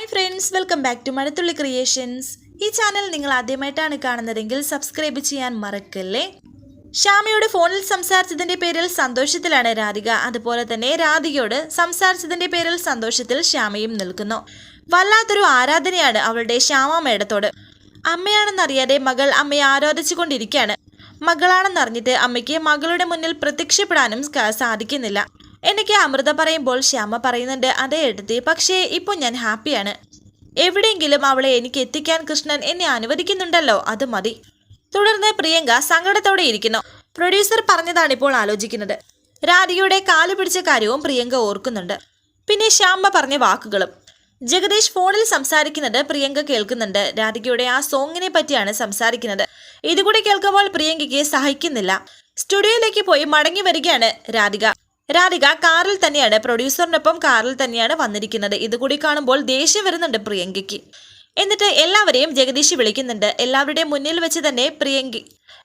Hi friends welcome back to Mazhathulli creations ഈ channel നിങ്ങൾ ആദ്യമായിട്ടാണ് കാണുന്നതെങ്കിൽ സബ്സ്ക്രൈബ് ചെയ്യാൻ മറക്കല്ലേ? ശ്യാമയോട് ഫോണിൽ സംസാരിച്ചതിന്റെ പേരിൽ സന്തോഷത്തിലാണ് രാധിക. അതുപോലെ തന്നെ രാധികയോട് സംസാരിച്ചതിന്റെ പേരിൽ സന്തോഷത്തിൽ ശ്യാമയും നിൽക്കുന്നു. വല്ലാത്തൊരു ആരാധനയാണ് അവളുടെ ശ്യാമ മേടത്തോട് അമ്മയാണെന്നറിയാതെ മകൾ അമ്മയെ ആരാധിച്ചുകൊണ്ടിരിക്കുകയാണ്. മകളാണെന്നറിഞ്ഞിട്ട് അമ്മയ്ക്ക് മകളുടെ മുന്നിൽ പ്രത്യക്ഷപ്പെടാനും സാധിക്കുന്നില്ല. എനിക്ക് അമൃത പറയുമ്പോൾ ശ്യാമ പറയുന്നുണ്ട് അതേ എടുത്തി പക്ഷേ ഇപ്പോൾ ഞാൻ ഹാപ്പിയാണ്. എവിടെയെങ്കിലും അവളെ എനിക്ക് എത്തിക്കാൻ കൃഷ്ണൻ എന്നെ അനുവദിക്കുന്നുണ്ടല്ലോ അത് മതി. തുടർന്ന് പ്രിയങ്ക സങ്കടത്തോടെ ഇരിക്കുന്നു. പ്രൊഡ്യൂസർ പറഞ്ഞതാണ് ഇപ്പോൾ ആലോചിക്കുന്നത്. രാധികയുടെ കാൽ പിടിച്ച കാര്യവും പ്രിയങ്ക ഓർക്കുന്നുണ്ട്. പിന്നെ ശ്യാമ പറഞ്ഞ വാക്കുകളും. ജഗദീഷ് ഫോണിൽ സംസാരിക്കുന്നത് പ്രിയങ്ക കേൾക്കുന്നുണ്ട്. രാധികയുടെ ആ സോങ്ങിനെ പറ്റിയാണ് സംസാരിക്കുന്നത്. ഇതുകൂടി കേൾക്കുമ്പോൾ പ്രിയങ്കയ്ക്ക് സഹിക്കുന്നില്ല. സ്റ്റുഡിയോയിലേക്ക് പോയി മടങ്ങി വരികയാണ് രാധിക. രാധിക കാറിൽ തന്നെയാണ് പ്രൊഡ്യൂസറിനൊപ്പം കാറിൽ തന്നെയാണ് വന്നിരിക്കുന്നത്. ഇതുകൂടി കാണുമ്പോൾ ദേഷ്യം വരുന്നുണ്ട് പ്രിയങ്കയ്ക്ക്. എന്നിട്ട് എല്ലാവരെയും ജഗദീഷ് വിളിക്കുന്നുണ്ട്. എല്ലാവരുടെയും മുന്നിൽ വെച്ച് തന്നെ പ്രിയങ്കി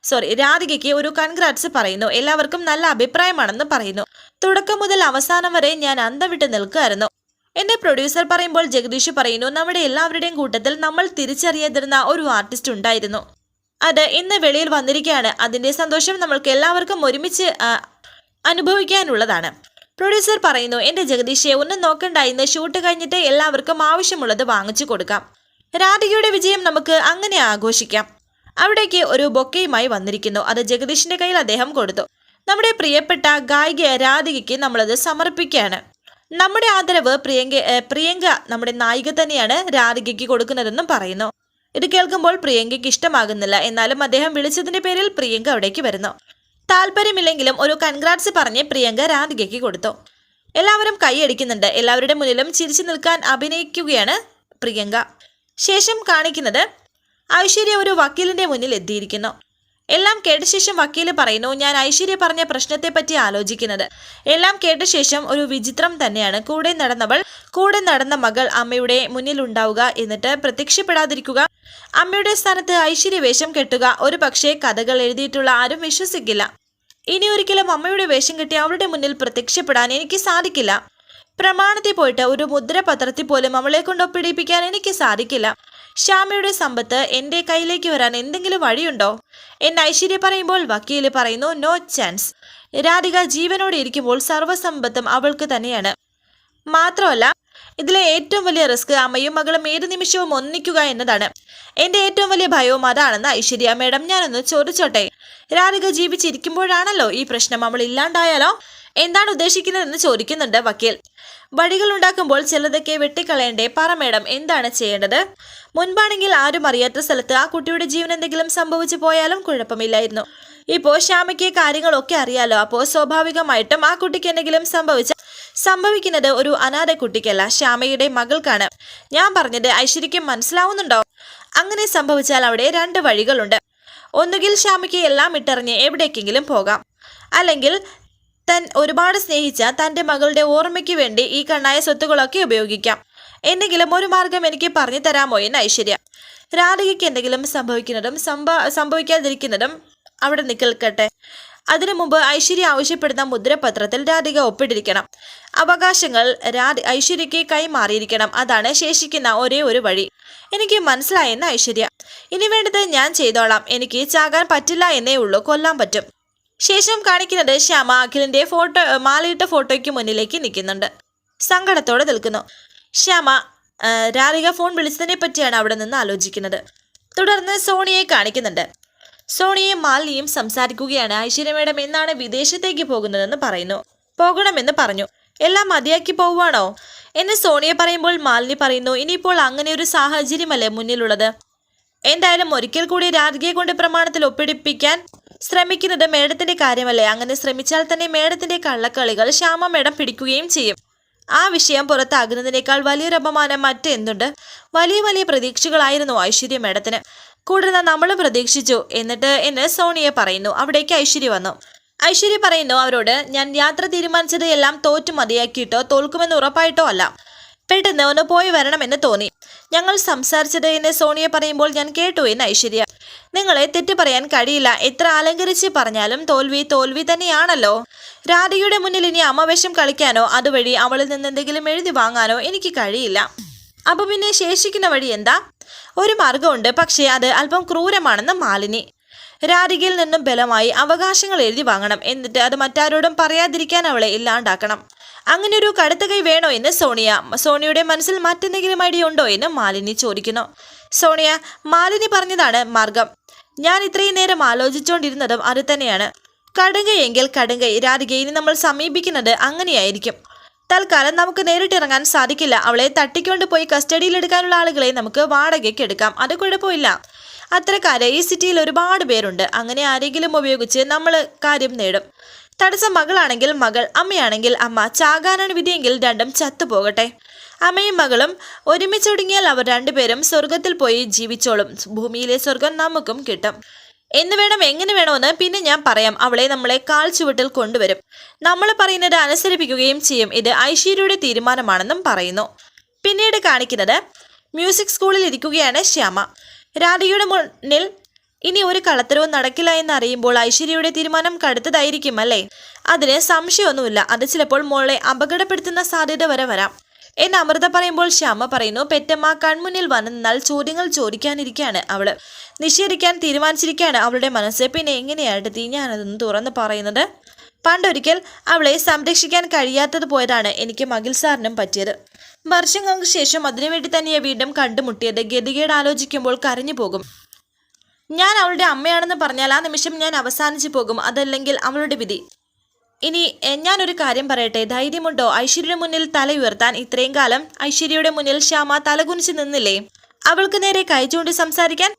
സോറി രാധികയ്ക്ക് ഒരു കൺഗ്രാറ്റ്സ് പറയുന്നു. എല്ലാവർക്കും നല്ല അഭിപ്രായമാണെന്ന് പറയുന്നു. തുടക്കം മുതൽ അവസാനം വരെ ഞാൻ അന്തം വിട്ട് നിൽക്കുമായിരുന്നു എന്റെ പ്രൊഡ്യൂസർ പറയുമ്പോൾ ജഗദീഷ് പറയുന്നു നമ്മുടെ എല്ലാവരുടെയും കൂട്ടത്തിൽ നമ്മൾ തിരിച്ചറിയാതിരുന്ന ഒരു ആർട്ടിസ്റ്റ് ഉണ്ടായിരുന്നു. അത് ഇന്ന് വെളിയിൽ വന്നിരിക്കുകയാണ്. അതിന്റെ സന്തോഷം നമ്മൾക്ക് എല്ലാവർക്കും ഒരുമിച്ച് അനുഭവിക്കാനുള്ളതാണ്. പ്രൊഡ്യൂസർ പറയുന്നു എന്റെ ജഗദീഷെ ഒന്നും നോക്കണ്ട ഷൂട്ട് കഴിഞ്ഞിട്ട് എല്ലാവർക്കും ആവശ്യമുള്ളത് വാങ്ങിച്ചു കൊടുക്കാം. രാധികയുടെ വിജയം നമുക്ക് അങ്ങനെ ആഘോഷിക്കാം. അവിടേക്ക് ഒരു ബൊക്കയുമായി വന്നിരിക്കുന്നു. അത് ജഗദീഷിന്റെ കയ്യിൽ അദ്ദേഹം കൊടുത്തു. നമ്മുടെ പ്രിയപ്പെട്ട ഗായിക രാധികയ്ക്ക് നമ്മളത് സമർപ്പിക്കുകയാണ്. നമ്മുടെ ആദരവ് പ്രിയങ്ക പ്രിയങ്ക നമ്മുടെ നായിക തന്നെയാണ് രാധികയ്ക്ക് കൊടുക്കുന്നതെന്നും പറയുന്നു. ഇത് കേൾക്കുമ്പോൾ പ്രിയങ്കയ്ക്ക് ഇഷ്ടമാകുന്നില്ല. എന്നാലും അദ്ദേഹം വിളിച്ചതിന്റെ പേരിൽ പ്രിയങ്ക അവിടേക്ക് വരുന്നു. താല്പര്യമില്ലെങ്കിലും ഒരു കൺഗ്രാറ്റ്സ് പറഞ്ഞ് പ്രിയങ്ക രാധികയ്ക്ക് കൊടുത്തു. എല്ലാവരും കൈയടിക്കുന്നുണ്ട് എല്ലാവരുടെ മുന്നിലും ചിരിച്ചു നിൽക്കാൻ അഭിനയിക്കുകയാണ് പ്രിയങ്ക. ശേഷം കാണിക്കുന്നത് ഐശ്വര്യ ഒരു വക്കീലിന്റെ മുന്നിൽ എത്തിയിരിക്കുന്നു എല്ലാം കേട്ട ശേഷം വക്കീൽ പറയുന്നു ഞാൻ ഐശ്വര്യ പറഞ്ഞ പ്രശ്നത്തെ പറ്റി ആലോചിക്കുന്നത്. എല്ലാം കേട്ട ശേഷം ഒരു വിചിത്രം തന്നെയാണ്. കൂടെ നടന്നവൾ കൂടെ നടന്ന മകൾ അമ്മയുടെ മുന്നിൽ ഉണ്ടാവുക എന്നിട്ട് പ്രത്യക്ഷപ്പെടാതിരിക്കുക. അമ്മയുടെ സ്ഥാനത്ത് ഐശ്വര്യ വേഷം കെട്ടുക. ഒരു പക്ഷേ കഥകൾ എഴുതിയിട്ടുള്ള ആരും വിശ്വസിക്കില്ല. ഇനി ഒരിക്കലും അമ്മയുടെ വേഷം കെട്ടി അവളുടെ മുന്നിൽ പ്രത്യക്ഷപ്പെടാൻ എനിക്ക് സാധിക്കില്ല. പ്രമാണത്തിൽ പോയിട്ട് ഒരു മുദ്രപത്രത്തിൽ പോലും അവളെ കൊണ്ട് ഒപ്പിടിപ്പിക്കാൻ എനിക്ക് സാധിക്കില്ല. ശ്യാമയുടെ സമ്പത്ത് എന്റെ കയ്യിലേക്ക് വരാൻ എന്തെങ്കിലും വഴിയുണ്ടോ? എന്ന് ഐശ്വര്യ പറയുമ്പോൾ വക്കീൽ പറയുന്നു നോ ചാൻസ്. രാധിക ജീവനോടെ ഇരിക്കുമ്പോൾ സർവസമ്പത്തും അവൾക്ക് തന്നെയാണ്. മാത്രമല്ല ഇതിലെ ഏറ്റവും വലിയ റിസ്ക് അമ്മയും മകളും ഏത് നിമിഷവും ഒന്നിക്കുക എന്നതാണ്. എന്റെ ഏറ്റവും വലിയ ഭയവും അതാണെന്ന് ഐശ്വര്യ മേഡം ഞാനൊന്ന് ചോദിച്ചോട്ടെ? രാധിക ജീവിച്ചിരിക്കുമ്പോഴാണല്ലോ ഈ പ്രശ്നം അവൾ ഇല്ലാണ്ടായാലോ? എന്താണ് ഉദ്ദേശിക്കുന്നതെന്ന് ചോദിക്കുന്നുണ്ട് വക്കീൽ. വഴികൾ ഉണ്ടാക്കുമ്പോൾ ചിലതൊക്കെ വെട്ടിക്കളയണ്ടേ? പറ മേഡം എന്താണ് ചെയ്യേണ്ടത്? മുൻപാണെങ്കിൽ ആരും അറിയാത്ത സ്ഥലത്ത് ആ കുട്ടിയുടെ ജീവൻ എന്തെങ്കിലും സംഭവിച്ചു പോയാലും കുഴപ്പമില്ലായിരുന്നു. ഇപ്പോൾ ശ്യാമയ്ക്ക് കാര്യങ്ങളൊക്കെ അറിയാലോ. അപ്പോൾ സ്വാഭാവികമായിട്ടും ആ കുട്ടിക്ക് എന്തെങ്കിലും സംഭവിച്ച സംഭവിക്കുന്നത് ഒരു അനാഥ കുട്ടിക്കല്ല ശ്യാമയുടെ മകൾക്കാണ്. ഞാൻ പറഞ്ഞത് ഐശ്വര്യയ്ക്ക് മനസ്സിലാവുന്നുണ്ടോ? അങ്ങനെ സംഭവിച്ചാൽ അവിടെ രണ്ട് വഴികളുണ്ട്. ഒന്നുകിൽ ശ്യാമയ്ക്ക് എല്ലാം ഇട്ടറിഞ്ഞ് എവിടേക്കെങ്കിലും പോകാം. അല്ലെങ്കിൽ താൻ ഒരുപാട് സ്നേഹിച്ച തന്റെ മകളുടെ ഓർമ്മയ്ക്ക് വേണ്ടി ഈ കണ്ണായ സ്വത്തുകളൊക്കെ ഉപയോഗിക്കാം. എന്തെങ്കിലും ഒരു മാർഗം എനിക്ക് പറഞ്ഞു തരാമോ എന്ന് ഐശ്വര്യ. രാധികയ്ക്ക് എന്തെങ്കിലും സംഭവിക്കുന്നതും സംഭവ സംഭവിക്കാതിരിക്കുന്നതും അവിടെ നിൽക്കട്ടെ. അതിനു മുമ്പ് ഐശ്വര്യ ആവശ്യപ്പെടുന്ന മുദ്രപത്രത്തിൽ രാധിക ഒപ്പിട്ടിരിക്കണം. അവകാശങ്ങൾ രാധ ഐശ്വര്യയ്ക്ക് കൈമാറിയിരിക്കണം. അതാണ് ശേഷിക്കുന്ന ഒരേ ഒരു വഴി. എനിക്ക് മനസ്സിലായെന്ന് ഐശ്വര്യ. ഇനി വേണ്ടത് ഞാൻ ചെയ്തോളാം. എനിക്ക് ചാകാൻ പറ്റില്ല എന്നേ ഉള്ളൂ. കൊല്ലാൻ പറ്റും. ശേഷം കാണിക്കുന്നത് ശ്യാമ അഖിലിന്റെ ഫോട്ടോ മാലയിട്ട ഫോട്ടോയ്ക്ക് മുന്നിലേക്ക് നിൽക്കുന്നുണ്ട്. സങ്കടത്തോടെ നിൽക്കുന്നു. ശ്യാമ രാധിക ഫോൺ വിളിച്ചതിനെ പറ്റിയാണ് അവിടെ നിന്ന് ആലോചിക്കുന്നത്. തുടർന്ന് സോണിയെ കാണിക്കുന്നുണ്ട്. സോണിയും മാലിനിയും സംസാരിക്കുകയാണ്. ഐശ്വര്യ മേഡം എന്നാണ് വിദേശത്തേക്ക് പോകുന്നതെന്ന് പറയുന്നു. പോകണമെന്ന് പറഞ്ഞു. എല്ലാം മതിയാക്കി പോവുകയാണോ? എന്ന് സോണിയെ പറയുമ്പോൾ മാലിനി പറയുന്നു ഇനിയിപ്പോൾ അങ്ങനെ ഒരു സാഹചര്യമല്ലേ മുന്നിലുള്ളത്? എന്തായാലും ഒരിക്കൽ കൂടി രാധികയെ കൊണ്ട് പ്രമാണത്തിൽ ഒപ്പിടിപ്പിക്കാൻ ശ്രമിക്കുന്നത് മേഡത്തിന്റെ കാര്യമല്ലേ? അങ്ങനെ ശ്രമിച്ചാൽ തന്നെ മേഡത്തിന്റെ കള്ളക്കളികൾ ശ്യാമ മേഡം പിടിക്കുകയും ചെയ്യും. ആ വിഷയം പുറത്താകുന്നതിനേക്കാൾ വലിയൊരു അപമാനം മറ്റെന്തുണ്ട്? വലിയ വലിയ പ്രതീക്ഷകളായിരുന്നു ഐശ്വര്യ മേഡത്തിന്. കൂടുതൽ നമ്മളും പ്രതീക്ഷിച്ചു. എന്നിട്ട് എന്ന് സോണിയെ പറയുന്നു അവിടേക്ക് ഐശ്വര്യ വന്നു. ഐശ്വര്യ പറയുന്നു അവരോട് ഞാൻ യാത്ര തീരുമാനിച്ചത് എല്ലാം തോറ്റു മതിയാക്കിയിട്ടോ തോൽക്കുമെന്ന് ഉറപ്പായിട്ടോ അല്ല. പെട്ടെന്ന് ഒന്ന് പോയി വരണമെന്ന് തോന്നി. ഞങ്ങൾ സംസാരിച്ചത് എന്ന് സോണിയെ പറയുമ്പോൾ ഞാൻ കേട്ടു എന്ന് ഐശ്വര്യ. നിങ്ങളെ തെറ്റു പറയാൻ കഴിയില്ല. എത്ര അലങ്കരിച്ച് പറഞ്ഞാലും തോൽവി തോൽവി തന്നെയാണല്ലോ. രാധികയുടെ മുന്നിൽ ഇനി അമ്മവേഷം കളിക്കാനോ അതുവഴി അവളിൽ നിന്ന് എന്തെങ്കിലും എഴുതി വാങ്ങാനോ എനിക്ക് കഴിയില്ല. അപ്പൊ പിന്നെ ശേഷിക്കുന്ന വഴി എന്താ? ഒരു മാർഗമുണ്ട് പക്ഷേ അത് അല്പം ക്രൂരമാണെന്ന് മാലിനി. രാധികയിൽ നിന്നും ബലമായി അവകാശങ്ങൾ എഴുതി വാങ്ങണം. എന്നിട്ട് അത് മറ്റാരോടും പറയാതിരിക്കാൻ അവളെ ഇല്ലാണ്ടാക്കണം. അങ്ങനെ ഒരു കടുത്ത കൈ വേണോ എന്ന് സോണിയ. സോണിയുടെ മനസ്സിൽ മറ്റെന്തെങ്കിലും ഐഡിയ ഉണ്ടോ എന്ന് മാലിനി ചോദിക്കുന്നു. സോണിയ മാലിനി പറഞ്ഞതാണ് മാർഗം ഞാൻ ഇത്രയും നേരം ആലോചിച്ചുകൊണ്ടിരുന്നതും അത് തന്നെയാണ്. കടുങ്കയെങ്കിൽ കടുങ്കൈ രാധികയെ നമ്മൾ സമീപിക്കുന്നത് അങ്ങനെയായിരിക്കും. തൽക്കാലം നമുക്ക് നേരിട്ടിറങ്ങാൻ സാധിക്കില്ല. അവളെ തട്ടിക്കൊണ്ട് പോയി കസ്റ്റഡിയിലെടുക്കാനുള്ള ആളുകളെ നമുക്ക് വാടകയ്ക്ക് എടുക്കാം. അത് കുഴപ്പമില്ല. അത്തരക്കാരെ ഈ സിറ്റിയിൽ ഒരുപാട് പേരുണ്ട്. അങ്ങനെ ആരെങ്കിലും ഉപയോഗിച്ച് നമ്മൾ കാര്യം നേടും. തടസ്സം മകളാണെങ്കിൽ മകൾ അമ്മയാണെങ്കിൽ അമ്മ ചാകാനാണ് വിധിയെങ്കിൽ രണ്ടും ചത്തുപോകട്ടെ. അമ്മയും മകളും ഒരുമിച്ചൊടുങ്ങിയാൽ അവർ രണ്ടുപേരും സ്വർഗത്തിൽ പോയി ജീവിച്ചോളും. ഭൂമിയിലെ സ്വർഗം നമുക്കും കിട്ടും. എന്ന് വേണം എങ്ങനെ വേണമെന്ന് പിന്നെ ഞാൻ പറയാം. അവളെ നമ്മളെ കാൽ ചുവട്ടിൽ കൊണ്ടുവരും. നമ്മൾ പറയുന്നത് അനുസരിപ്പിക്കുകയും ചെയ്യും. ഇത് ഐശ്വര്യയുടെ തീരുമാനമാണെന്നും പറയുന്നു. പിന്നീട് കാണിക്കുന്നത് മ്യൂസിക് സ്കൂളിൽ ഇരിക്കുകയാണ് ശ്യാമ. രാധികയുടെ മുന്നിൽ ഇനി ഒരു കളത്തരവും നടക്കില്ല എന്ന് അറിയുമ്പോൾ ഐശ്വര്യയുടെ തീരുമാനം കടുത്തതായിരിക്കും അല്ലേ? അതിന് സംശയമൊന്നുമില്ല. അത് ചിലപ്പോൾ മോളെ അപകടപ്പെടുത്തുന്ന സാധ്യത വരെ വരാം. എന്ന് അമൃത പറയുമ്പോൾ ശ്യാമ പറയുന്നു പെറ്റമ്മ കൺമുന്നിൽ വന്നു നിന്നാൽ ചോദ്യങ്ങൾ ചോദിക്കാനിരിക്കുകയാണ് അവൾ. നിഷേധിക്കാൻ തീരുമാനിച്ചിരിക്കുകയാണ് അവളുടെ മനസ്സ്. പിന്നെ എങ്ങനെയായിട്ട് ഞാനതൊന്ന് തുറന്ന് പറയുന്നത്? പണ്ടൊരിക്കൽ അവളെ സംരക്ഷിക്കാൻ കഴിയാത്തത് പോയതാണ് എനിക്ക് മകിൽ സാറിനും പറ്റിയത്. വർഷങ്ങൾക്ക് ശേഷം അതിനുവേണ്ടി തന്നെയെ വീണ്ടും കണ്ടുമുട്ടിയത്. ഗതികേട് ആലോചിക്കുമ്പോൾ കരഞ്ഞു പോകും. ഞാൻ അവളുടെ അമ്മയാണെന്ന് പറഞ്ഞാൽ ആ നിമിഷം ഞാൻ അവസാനിച്ചു പോകും. അതല്ലെങ്കിൽ അവളുടെ വിധി. ഇനി ഞാനൊരു കാര്യം പറയട്ടെ. ധൈര്യമുണ്ടോ? ഐശ്വര്യയുടെ മുന്നിൽ തല ഉയർത്താൻ ഇത്രയും കാലം ഐശ്വര്യയുടെ മുന്നിൽ ശ്യാമ തലകുനിച്ച് നിന്നില്ലേ? അവൾക്ക് നേരെ കൈചൂണ്ടി സംസാരിക്കാൻ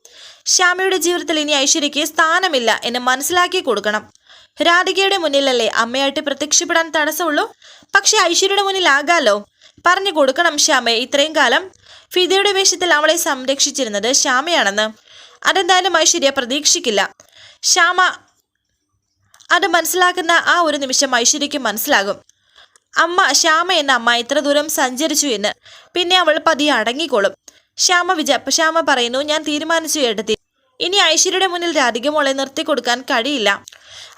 ശ്യാമയുടെ ജീവിതത്തിൽ ഇനി ഐശ്വര്യയ്ക്ക് സ്ഥാനമില്ല എന്ന് മനസ്സിലാക്കി കൊടുക്കണം. രാധികയുടെ മുന്നിലല്ലേ അമ്മയായിട്ട് പ്രത്യക്ഷപ്പെടാൻ തടസ്സമുള്ളൂ? പക്ഷെ ഐശ്വര്യയുടെ മുന്നിൽ ആകാലോ പറഞ്ഞു കൊടുക്കണം ശ്യാമയെ ഇത്രയും കാലം ഫിദയുടെ വേഷത്തിൽ അവളെ സംരക്ഷിച്ചിരുന്നത് ശ്യാമയാണെന്ന്. അതെന്തായാലും ഐശ്വര്യ പ്രതീക്ഷിക്കില്ല. ശ്യാമ അത് മനസ്സിലാക്കുന്ന ആ ഒരു നിമിഷം ഐശ്വര്യയ്ക്ക് മനസ്സിലാകും. അമ്മ ശ്യാമ എന്ന അമ്മ ഇത്ര ദൂരം സഞ്ചരിച്ചു എന്ന്. പിന്നെ അവൾ പതിയെ അടങ്ങിക്കോളും. ശ്യാമ വിജ ശ്യാമ പറയുന്നു ഞാൻ തീരുമാനിച്ചു എടുത്തി ഇനി ഐശ്വര്യയുടെ മുന്നിൽ രാധിക മോളെ നിർത്തി കൊടുക്കാൻ കഴിയില്ല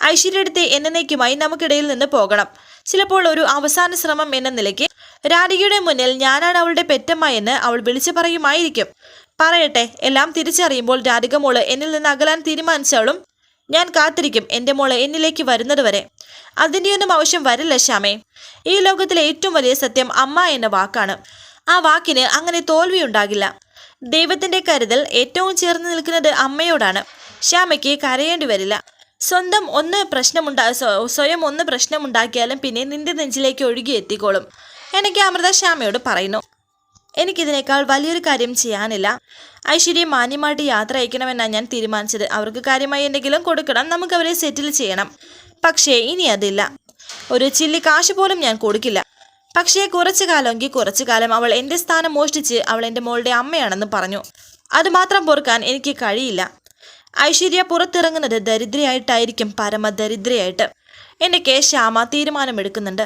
ഐശ്വര്യടുത്ത് എന്നേക്കുമായി നമുക്കിടയിൽ നിന്ന് പോകണം. ചിലപ്പോൾ ഒരു അവസാന ശ്രമം എന്ന നിലയ്ക്ക് രാധികയുടെ മുന്നിൽ ഞാനാണ് അവളുടെ പെറ്റമ്മ എന്ന് അവൾ വിളിച്ചു പറയുമായിരിക്കും. പറയട്ടെ എല്ലാം തിരിച്ചറിയുമ്പോൾ രാധിക മോൾ എന്നിൽ നിന്ന് അകലാൻ തീരുമാനിച്ചവളും ഞാൻ കാത്തിരിക്കും എന്റെ മോളെ എന്നിലേക്ക് വരുന്നത് വരെ അതിന്റെയൊന്നും ആവശ്യം വരില്ല ശ്യാമേ. ഈ ലോകത്തിലെ ഏറ്റവും വലിയ സത്യം അമ്മ എന്ന വാക്കാണ്. ആ വാക്കിന് അങ്ങനെ തോൽവിയുണ്ടാകില്ല. ദൈവത്തിന്റെ കരുതൽ ഏറ്റവും ചേർന്ന് നിൽക്കുന്നത് അമ്മയോടാണ്. ശ്യാമയ്ക്ക് കരയേണ്ടി വരില്ല. സ്വന്തം ഒന്ന് പ്രശ്നമുണ്ടാ സ്വ- സ്വയം ഒന്ന് പ്രശ്നമുണ്ടാക്കിയാലും പിന്നെ നിന്റെ നെഞ്ചിലേക്ക് ഒഴുകി എത്തിക്കോളും എനിക്ക് അമൃത ശ്യാമയോട് പറയുന്നു. എനിക്കിതിനേക്കാൾ വലിയൊരു കാര്യം ചെയ്യാനില്ല. ഐശ്വര്യ മാന്യമായിട്ട് യാത്ര അയക്കണമെന്നാണ് ഞാൻ തീരുമാനിച്ചത്. അവർക്ക് കാര്യമായി എന്തെങ്കിലും കൊടുക്കണം. നമുക്ക് അവരെ സെറ്റിൽ ചെയ്യണം. പക്ഷേ ഇനി അതില്ല. ഒരു ചില്ലി കാശ് പോലും ഞാൻ കൊടുക്കില്ല. പക്ഷേ കുറച്ചു കാലമെങ്കിൽ കുറച്ചു കാലം അവൾ എന്റെ സ്ഥാനം മോഷ്ടിച്ച് അവൾ എന്റെ മോളുടെ അമ്മയാണെന്ന് പറഞ്ഞു. അത് മാത്രം പൊറുക്കാൻ എനിക്ക് കഴിയില്ല. ഐശ്വര്യ പുറത്തിറങ്ങുന്നത് ദരിദ്രയായിട്ടായിരിക്കും പരമദരിദ്രയായിട്ട്. കെ ശ്യാമ തീരുമാനമെടുക്കുന്നുണ്ട്.